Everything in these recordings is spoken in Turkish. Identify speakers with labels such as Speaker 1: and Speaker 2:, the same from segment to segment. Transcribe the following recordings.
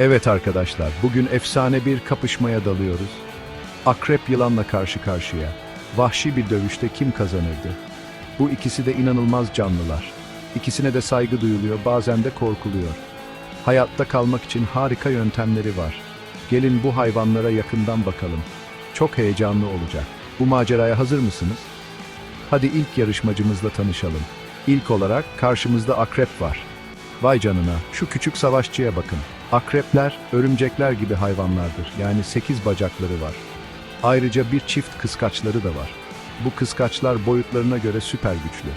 Speaker 1: Evet arkadaşlar, bugün efsane bir kapışmaya dalıyoruz. Akrep yılanla karşı karşıya. Vahşi bir dövüşte kim kazanırdı? Bu ikisi de inanılmaz canlılar. İkisine de saygı duyuluyor, bazen de korkuluyor. Hayatta kalmak için harika yöntemleri var. Gelin bu hayvanlara yakından bakalım. Çok heyecanlı olacak. Bu maceraya hazır mısınız? Hadi ilk yarışmacımızla tanışalım. İlk olarak karşımızda akrep var. Vay canına, şu küçük savaşçıya bakın. Akrepler, örümcekler gibi hayvanlardır. Yani sekiz bacakları var. Ayrıca bir çift kıskaçları da var. Bu kıskaçlar boyutlarına göre süper güçlü.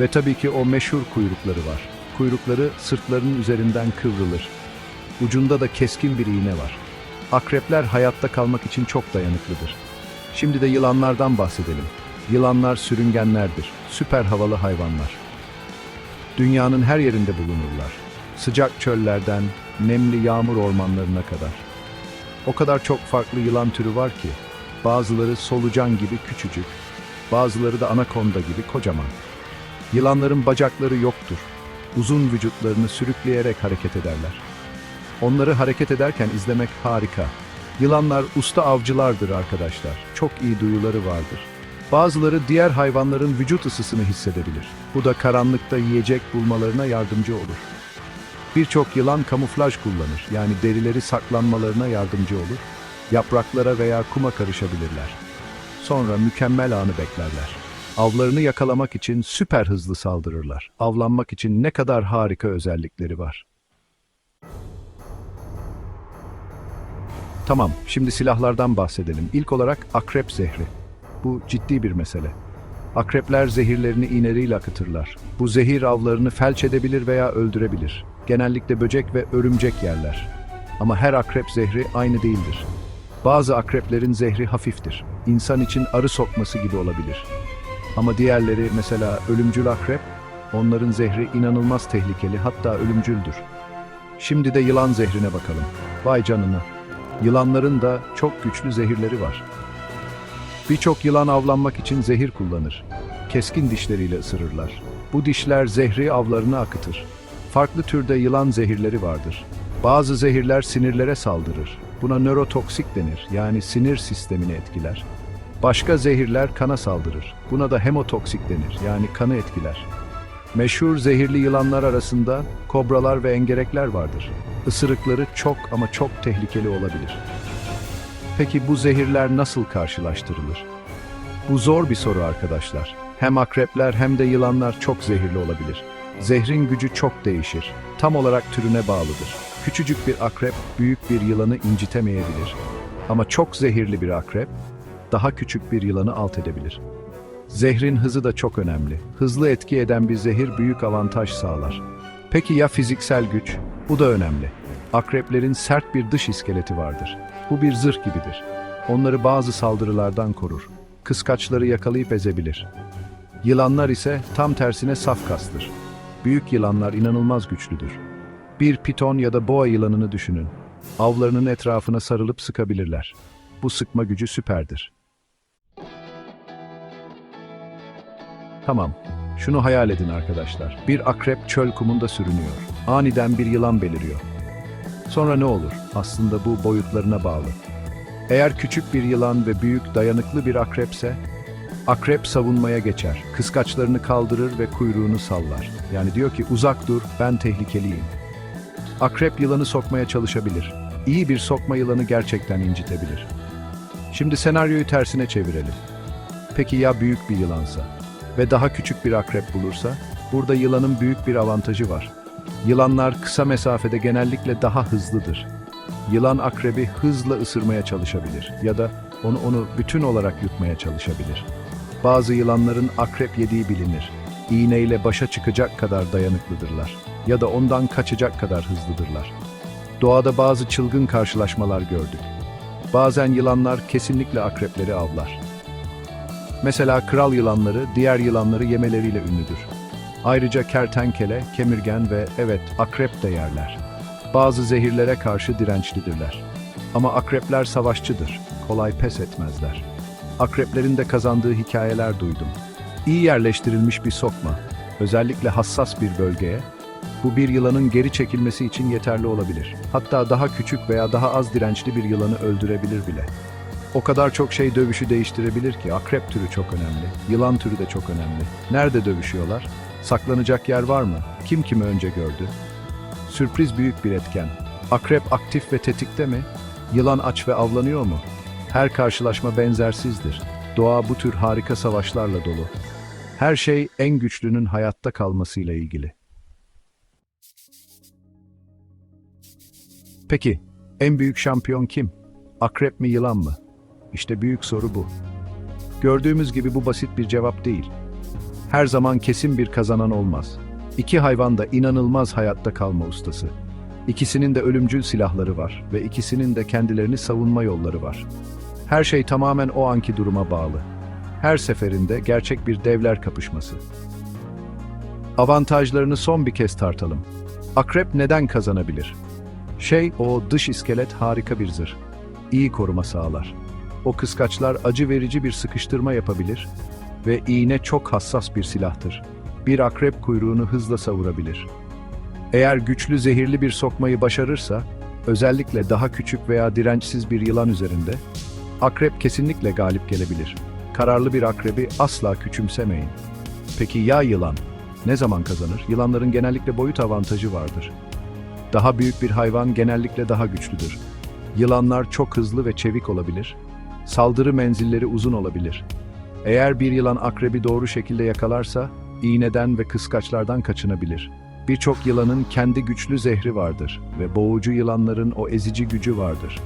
Speaker 1: Ve tabii ki o meşhur kuyrukları var. Kuyrukları sırtlarının üzerinden kıvrılır. Ucunda da keskin bir iğne var. Akrepler hayatta kalmak için çok dayanıklıdır. Şimdi de yılanlardan bahsedelim. Yılanlar sürüngenlerdir. Süper havalı hayvanlar. Dünyanın her yerinde bulunurlar. Sıcak çöllerden nemli yağmur ormanlarına kadar. O kadar çok farklı yılan türü var ki, bazıları solucan gibi küçücük, bazıları da anakonda gibi kocaman. Yılanların bacakları yoktur. Uzun vücutlarını sürükleyerek hareket ederler. Onları hareket ederken izlemek harika. Yılanlar usta avcılardır arkadaşlar. Çok iyi duyuları vardır. Bazıları diğer hayvanların vücut ısısını hissedebilir. Bu da karanlıkta yiyecek bulmalarına yardımcı olur. Birçok yılan kamuflaj kullanır. Yani derileri saklanmalarına yardımcı olur. Yapraklara veya kuma karışabilirler. Sonra mükemmel anı beklerler. Avlarını yakalamak için süper hızlı saldırırlar. Avlanmak için ne kadar harika özellikleri var. Tamam, şimdi silahlardan bahsedelim. İlk olarak akrep zehri. Bu ciddi bir mesele. Akrepler zehirlerini iğneleriyle akıtırlar. Bu zehir avlarını felç edebilir veya öldürebilir. Genellikle böcek ve örümcek yerler. Ama her akrep zehri aynı değildir. Bazı akreplerin zehri hafiftir. İnsan için arı sokması gibi olabilir. Ama diğerleri mesela ölümcül akrep, onların zehri inanılmaz tehlikeli hatta ölümcüldür. Şimdi de yılan zehrine bakalım. Vay canına. Yılanların da çok güçlü zehirleri var. Birçok yılan avlanmak için zehir kullanır. Keskin dişleriyle ısırırlar. Bu dişler zehri avlarına akıtır. Farklı türde yılan zehirleri vardır. Bazı zehirler sinirlere saldırır. Buna nörotoksik denir. Yani sinir sistemini etkiler. Başka zehirler kana saldırır. Buna da hemotoksik denir. Yani kanı etkiler. Meşhur zehirli yılanlar arasında kobralar ve engerekler vardır. Isırıkları çok ama çok tehlikeli olabilir. Peki bu zehirler nasıl karşılaştırılır? Bu zor bir soru arkadaşlar. Hem akrepler hem de yılanlar çok zehirli olabilir. Zehrin gücü çok değişir. Tam olarak türüne bağlıdır. Küçücük bir akrep büyük bir yılanı incitemeyebilir. Ama çok zehirli bir akrep daha küçük bir yılanı alt edebilir. Zehrin hızı da çok önemli. Hızlı etki eden bir zehir büyük avantaj sağlar. Peki ya fiziksel güç? Bu da önemli. Akreplerin sert bir dış iskeleti vardır. Bu bir zırh gibidir. Onları bazı saldırılardan korur. Kıskaçları yakalayıp ezebilir. Yılanlar ise tam tersine saf kastır. Büyük yılanlar inanılmaz güçlüdür. Bir piton ya da boğa yılanını düşünün. Avlarının etrafına sarılıp sıkabilirler. Bu sıkma gücü süperdir. Tamam, şunu hayal edin arkadaşlar. Bir akrep çöl kumunda sürünüyor. Aniden bir yılan beliriyor. Sonra ne olur? Aslında bu boyutlarına bağlı. Eğer küçük bir yılan ve büyük dayanıklı bir akrepse, akrep savunmaya geçer. Kıskaçlarını kaldırır ve kuyruğunu sallar. Yani diyor ki uzak dur, ben tehlikeliyim. Akrep yılanı sokmaya çalışabilir. İyi bir sokma yılanı gerçekten incitebilir. Şimdi senaryoyu tersine çevirelim. Peki ya büyük bir yılansa? Ve daha küçük bir akrep bulursa? Burada yılanın büyük bir avantajı var. Yılanlar kısa mesafede genellikle daha hızlıdır. Yılan akrebi hızla ısırmaya çalışabilir ya da onu onu bütün olarak yutmaya çalışabilir. Bazı yılanların akrep yediği bilinir. İğneyle başa çıkacak kadar dayanıklıdırlar ya da ondan kaçacak kadar hızlıdırlar. Doğada bazı çılgın karşılaşmalar gördük. Bazen yılanlar kesinlikle akrepleri avlar. Mesela kral yılanları diğer yılanları yemeleriyle ünlüdür. Ayrıca kertenkele, kemirgen ve evet akrep de yerler. Bazı zehirlere karşı dirençlidirler. Ama akrepler savaşçıdır, kolay pes etmezler. Akreplerin de kazandığı hikayeler duydum. İyi yerleştirilmiş bir sokma, özellikle hassas bir bölgeye, Bu bir yılanın geri çekilmesi için yeterli olabilir. Hatta daha küçük veya daha az dirençli bir yılanı öldürebilir bile. O kadar çok şey dövüşü değiştirebilir ki akrep türü çok önemli, yılan türü de çok önemli. Nerede dövüşüyorlar? Saklanacak yer var mı? Kim kimi önce gördü? Sürpriz büyük bir etken. Akrep aktif ve tetikte mi? Yılan aç ve avlanıyor mu? Her karşılaşma benzersizdir. Doğa bu tür harika savaşlarla dolu. Her şey en güçlünün hayatta kalmasıyla ilgili. Peki, en büyük şampiyon kim? Akrep mi yılan mı? İşte büyük soru bu. Gördüğümüz gibi bu basit bir cevap değil. Her zaman kesin bir kazanan olmaz. İki hayvan da inanılmaz hayatta kalma ustası. İkisinin de ölümcül silahları var ve ikisinin de kendilerini savunma yolları var. Her şey tamamen o anki duruma bağlı. Her seferinde gerçek bir devler kapışması. Avantajlarını son bir kez tartalım. Akrep neden kazanabilir? Şey, o dış iskelet harika bir zırh. İyi koruma sağlar. O kıskaçlar acı verici bir sıkıştırma yapabilir ve iğne çok hassas bir silahtır. Bir akrep kuyruğunu hızla savurabilir. Eğer güçlü zehirli bir sokmayı başarırsa, özellikle daha küçük veya dirençsiz bir yılan üzerinde, akrep kesinlikle galip gelebilir. Kararlı bir akrebi asla küçümsemeyin. Peki ya yılan? Ne zaman kazanır? Yılanların genellikle boyut avantajı vardır. Daha büyük bir hayvan genellikle daha güçlüdür. Yılanlar çok hızlı ve çevik olabilir. Saldırı menzilleri uzun olabilir. Eğer bir yılan akrebi doğru şekilde yakalarsa, iğneden ve kıskaçlardan kaçınabilir. Birçok yılanın kendi güçlü zehri vardır ve boğucu yılanların o ezici gücü vardır.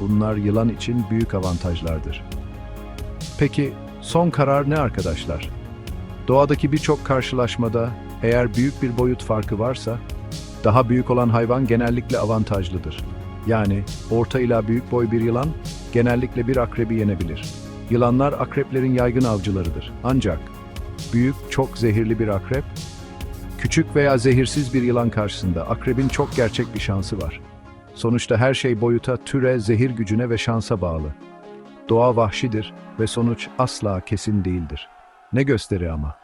Speaker 1: Bunlar yılan için büyük avantajlardır. Peki son karar ne arkadaşlar? Doğadaki birçok karşılaşmada eğer büyük bir boyut farkı varsa, daha büyük olan hayvan genellikle avantajlıdır. Yani orta ila büyük boy bir yılan genellikle bir akrebi yenebilir. Yılanlar akreplerin yaygın avcılarıdır. Ancak büyük, çok zehirli bir akrep, küçük veya zehirsiz bir yılan karşısında akrebin çok gerçek bir şansı var. Sonuçta her şey boyuta, türe, zehir gücüne ve şansa bağlı. Doğa vahşidir ve sonuç asla kesin değildir. Ne gösteri ama.